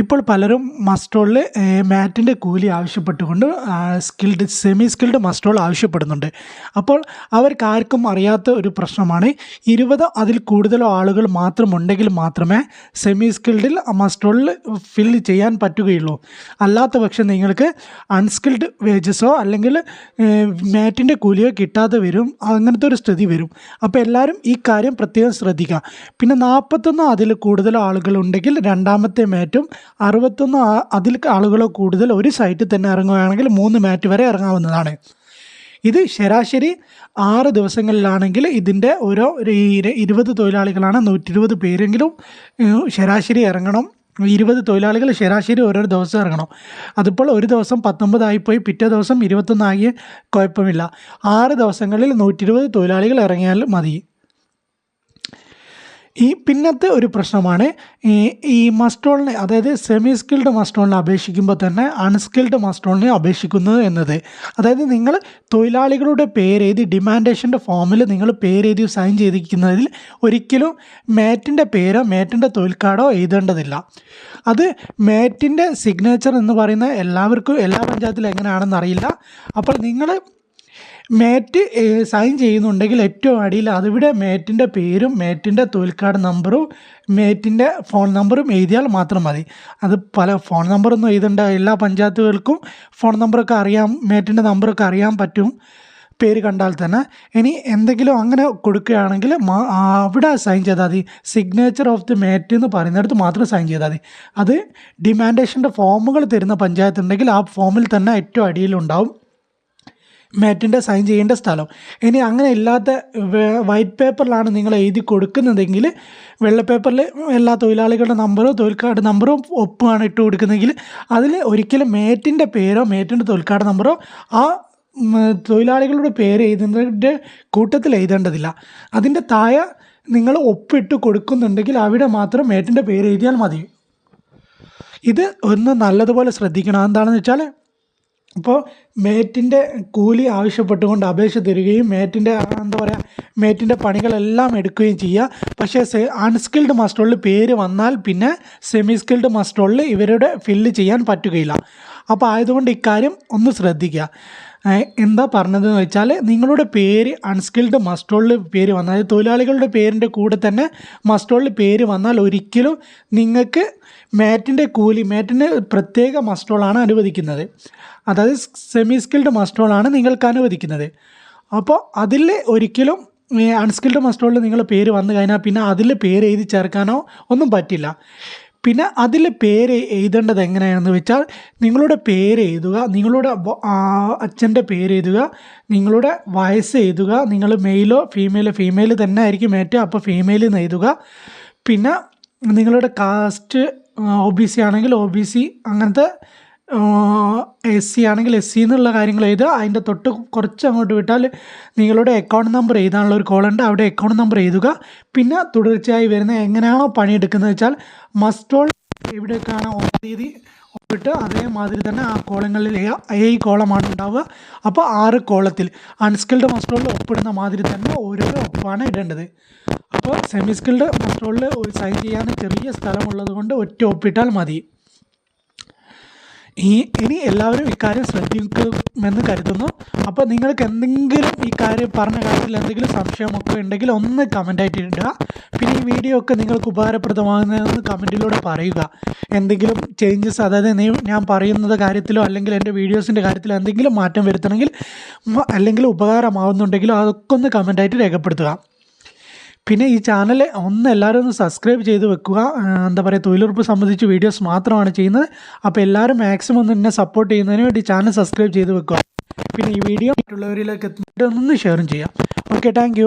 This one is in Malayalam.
ഇപ്പോൾ പലരും മസ്റ്റോളിൽ മാറ്റിന്റെ കൂലി ആവശ്യപ്പെട്ടുകൊണ്ട് സ്കിൽഡ് സെമി സ്കിൽഡ് മസ്റ്റോൾ ആവശ്യപ്പെടുന്നുണ്ട്. അപ്പോൾ അവർക്ക് ആർക്കും അറിയാത്ത ഒരു പ്രശ്നമാണ് ഇരുപതോ അതിൽ കൂടുതലോ ആളുകൾ മാത്രമുണ്ടെങ്കിൽ മാത്രമേ സെമി സ്കിൽഡിൽ മസ്റ്റോളിൽ ഫിൽ ചെയ്യാൻ പറ്റുകയുള്ളൂ. അല്ലാത്ത പക്ഷം നിങ്ങൾക്ക് അൺസ്കിൽഡ് വേജസോ അല്ലെങ്കിൽ മാറ്റിന്റെ കൂലിയോ കിട്ടാതെ വരും അങ്ങനത്തെ ഒരു സ്ഥിതി വരും. അപ്പോൾ എല്ലാവരും ഈ കാര്യം പ്രത്യേകം ശ്രദ്ധിക്കുക. പിന്നെ നാൽപ്പത്തൊന്നോ അതിൽ കൂടുതലോ ആളുകളുണ്ടെങ്കിൽ രണ്ടാമത്തെ മാറ്റും അറുപത്തൊന്നോ അതിൽ ആളുകളോ കൂടുതൽ ഒരു സൈറ്റിൽ തന്നെ ഇറങ്ങുകയാണെങ്കിൽ മൂന്ന് മാറ്റ് വരെ ഇറങ്ങാവുന്നതാണ്. ഇത് ശരാശരി ആറ് ദിവസങ്ങളിലാണെങ്കിൽ ഇതിന്റെ ഓരോ ഇരുപത് തൊഴിലാളികളാണ് നൂറ്റി ഇരുപത് പേരെങ്കിലും ശരാശരി ഇറങ്ങണം. ഇരുപത് തൊഴിലാളികൾ ശരാശരി ഓരോ ദിവസം ഇറങ്ങണം. അതിപ്പോൾ ഒരു ദിവസം പത്തൊമ്പതായിപ്പോയി പിറ്റേ ദിവസം ഇരുപത്തൊന്നായി കുഴപ്പമില്ല. ആറ് ദിവസങ്ങളിൽ നൂറ്റി ഇരുപത് തൊഴിലാളികൾ ഇറങ്ങിയാൽ മതി. ഈ പിന്നത്തെ ഒരു പ്രശ്നമാണ് ഈ ഈ മസ്റ്റോളിനെ അതായത് സെമി സ്കിൽഡ് മസ്റ്റോളിനെ അപേക്ഷിക്കുമ്പോൾ തന്നെ അൺസ്കിൽഡ് മസ്റ്റോളിനെ അപേക്ഷിക്കുന്നത് എന്നത്. അതായത് നിങ്ങൾ തൊഴിലാളികളുടെ പേരെഴുതി ഡിമാൻഡേഷന്റെ ഫോമിൽ നിങ്ങൾ പേരെഴുതി സൈൻ ചെയ്തിരിക്കുന്നതിൽ ഒരിക്കലും മാറ്റിന്റെ പേരോ മാറ്റിന്റെ തൊഴിൽ കാർഡോ എഴുതേണ്ടതില്ല. അത് മാറ്റിന്റെ സിഗ്നേച്ചർ എന്ന് പറയുന്ന എല്ലാവർക്കും എല്ലാ പഞ്ചായത്തിലും എങ്ങനെയാണെന്ന് അറിയില്ല. അപ്പോൾ നിങ്ങൾ മേറ്റ് സൈൻ ചെയ്യുന്നുണ്ടെങ്കിൽ ഏറ്റവും അടിയിൽ അതിവിടെ മേറ്റിന്റെ പേരും മേറ്റിന്റെ തൊഴിൽ കാർഡ് നമ്പറും മേറ്റിന്റെ ഫോൺ നമ്പറും എഴുതിയാൽ മാത്രം മതി. അത് പല ഫോൺ നമ്പറൊന്നും എഴുതേണ്ട. എല്ലാ പഞ്ചായത്തുകൾക്കും ഫോൺ നമ്പറൊക്കെ അറിയാം മേറ്റിന്റെ നമ്പറൊക്കെ അറിയാൻ പറ്റും പേര് കണ്ടാൽ തന്നെ. ഇനി എന്തെങ്കിലും അങ്ങനെ കൊടുക്കുകയാണെങ്കിൽ അവിടെ സൈൻ ചെയ്താൽ മതി. സിഗ്നേച്ചർ ഓഫ് ദി മേറ്റ് എന്ന് പറയുന്നിടത്ത് മാത്രം സൈൻ ചെയ്താൽ മതി. അത് ഡിമാൻഡേഷന്റെ ഫോമുകൾ തരുന്ന പഞ്ചായത്ത് ഉണ്ടെങ്കിൽ ആ ഫോമിൽ തന്നെ ഏറ്റവും അടിയിലുണ്ടാവും മാറ്റിന്റെ സൈൻ ചെയ്യേണ്ട സ്ഥലം. ഇനി അങ്ങനെ ഇല്ലാത്ത വൈറ്റ് പേപ്പറിലാണ് നിങ്ങൾ എഴുതി കൊടുക്കുന്നതെങ്കിൽ വെള്ള പേപ്പറിൽ എല്ലാ തൊഴിലാളികളുടെ നമ്പറും തൊഴിൽക്കാട് നമ്പറും ഒപ്പമാണ് ഇട്ട് കൊടുക്കുന്നതെങ്കിൽ അതിൽ ഒരിക്കലും മേറ്റിന്റെ പേരോ മേറ്റിന്റെ തൊഴിൽക്കാട് നമ്പറോ ആ തൊഴിലാളികളുടെ പേര് എഴുതുന്നതിന്റെ കൂട്ടത്തിൽ എഴുതേണ്ടതില്ല. അതിന്റെ താഴെ നിങ്ങൾ ഒപ്പിട്ട് കൊടുക്കുന്നുണ്ടെങ്കിൽ അവിടെ മാത്രം മേറ്റിന്റെ പേര് എഴുതിയാൽ മതി. ഇത് ഒന്ന് നല്ലതുപോലെ ശ്രദ്ധിക്കണം. എന്താണെന്ന് വെച്ചാൽ ഇപ്പോൾ മേറ്റിന്റെ കൂലി ആവശ്യപ്പെട്ടുകൊണ്ട് അപേക്ഷ തരികയും മേറ്റിന്റെ എന്താ പറയുക മേറ്റിന്റെ പണികളെല്ലാം എടുക്കുകയും ചെയ്യുക പക്ഷേ അൺസ്കിൽഡ് മസ്റ്റോളിൽ പേര് വന്നാൽ പിന്നെ സെമി സ്കിൽഡ് മസ്റ്റോളിൽ ഇവരുടെ ഫില്ല് ചെയ്യാൻ പറ്റുകയില്ല. അപ്പോൾ ആയതുകൊണ്ട് ഇക്കാര്യം ഒന്ന് ശ്രദ്ധിക്കുക. എന്താ പറഞ്ഞതെന്ന് വെച്ചാൽ നിങ്ങളുടെ പേര് അൺസ്കിൽഡ് മസ്റ്റോളിൽ പേര് വന്നാൽ അതായത് തൊഴിലാളികളുടെ പേരിന്റെ കൂടെ തന്നെ മസ്റ്റോളിൽ പേര് വന്നാൽ ഒരിക്കലും നിങ്ങൾക്ക് മാറ്റിന്റെ കൂലി മാറ്റിന് പ്രത്യേക മസ്റ്റോളാണ് അനുവദിക്കുന്നത്. അതായത് സെമി സ്കിൽഡ് മസ്റ്റോളാണ് നിങ്ങൾക്ക് അനുവദിക്കുന്നത്. അപ്പോൾ അതിൽ ഒരിക്കലും അൺസ്കിൽഡ് മസ്റ്റോളിൽ നിങ്ങൾ പേര് വന്നു കഴിഞ്ഞാൽ പിന്നെ അതിൽ പേര് എഴുതി ചേർക്കാനോ ഒന്നും പറ്റില്ല. പിന്നെ അതിൽ പേര് എഴുതേണ്ടത് എങ്ങനെയാണെന്ന് വെച്ചാൽ നിങ്ങളുടെ പേര് എഴുതുക നിങ്ങളുടെ അച്ഛന്റെ പേര് എഴുതുക നിങ്ങളുടെ വയസ്സ് എഴുതുക നിങ്ങൾ മെയിലോ ഫീമെയിലോ ഫീമെയിൽ തന്നെ ആയിരിക്കും ഏറ്റവും അപ്പോൾ ഫീമെയിൽ എന്ന് എഴുതുക. പിന്നെ നിങ്ങളുടെ കാസ്റ്റ് ഒ ബി സി ആണെങ്കിൽ ഒ ബി സി അങ്ങനത്തെ എസ് സി ആണെങ്കിൽ എസ് സി എന്നുള്ള കാര്യങ്ങൾ എഴുതുക. അതിന്റെ തൊട്ട് കുറച്ച് അങ്ങോട്ട് വിട്ടാൽ നിങ്ങളുടെ അക്കൗണ്ട് നമ്പർ എഴുതാനുള്ള ഒരു കോളുണ്ട് അവിടെ അക്കൗണ്ട് നമ്പർ എഴുതുക. പിന്നെ തുടർച്ചയായി വരുന്ന എങ്ങനെയാണോ പണിയെടുക്കുന്നത് വെച്ചാൽ മസ്റ്റോൾ എവിടേക്കാണ് ഒന്നാം തീയതി ഒപ്പിട്ട് അതേമാതിരി തന്നെ ആ കോളങ്ങളിൽ ഏഴ് കോളമാണ് ഉണ്ടാവുക. അപ്പോൾ ആറ് കോളത്തിൽ അൺസ്കിൽഡ് മസ്റ്റോളിൽ ഒപ്പിടുന്ന മാതിരി തന്നെ ഓരോരോ ഒപ്പാണ് ഇടേണ്ടത്. അപ്പോൾ സെമി സ്കിൽഡ് ഒരു സൈൻ ചെയ്യാൻ ചെറിയ സ്ഥലമുള്ളത് കൊണ്ട് ഒറ്റ ഒപ്പിട്ടാൽ മതി. ഈ ഇനി എല്ലാവരും ഇക്കാര്യം ശ്രദ്ധിക്കുമെന്ന് കരുതുന്നു. അപ്പോൾ നിങ്ങൾക്ക് എന്തെങ്കിലും ഈ കാര്യം പറഞ്ഞ കാര്യത്തിൽ എന്തെങ്കിലും സംശയമൊക്കെ ഉണ്ടെങ്കിൽ ഒന്ന് കമന്റായിട്ട് ഇടുക. പിന്നെ ഈ വീഡിയോ ഒക്കെ നിങ്ങൾക്ക് ഉപകാരപ്രദമാകുന്നതെന്ന് കമന്റിലൂടെ പറയുക. എന്തെങ്കിലും ചേഞ്ചസ് അതായത് നീ ഞാൻ പറയുന്നത് കാര്യത്തിലോ അല്ലെങ്കിൽ എന്റെ വീഡിയോസിന്റെ കാര്യത്തിലോ എന്തെങ്കിലും മാറ്റം വരുത്തണമെങ്കിൽ അല്ലെങ്കിൽ ഉപകാരമാവുന്നുണ്ടെങ്കിലോ അതൊക്കെ ഒന്ന് കമന്റായിട്ട് രേഖപ്പെടുത്തുക. പിന്നെ ഈ ചാനൽ ഒന്ന് എല്ലാവരും ഒന്ന് സബ്സ്ക്രൈബ് ചെയ്ത് വെക്കുക. എന്താ പറയുക തൊഴിലുറപ്പ് സംബന്ധിച്ച് വീഡിയോസ് മാത്രമാണ് ചെയ്യുന്നത്. അപ്പോൾ എല്ലാവരും മാക്സിമം ഒന്ന് എന്നെ സപ്പോർട്ട് ചെയ്യുന്നതിന് വേണ്ടി ചാനൽ സബ്സ്ക്രൈബ് ചെയ്ത് വെക്കുക. പിന്നെ ഈ വീഡിയോ മറ്റുള്ളവരിലേക്ക് എത്തിയിട്ട് ഒന്ന് ഷെയറും ചെയ്യാം. Okay thank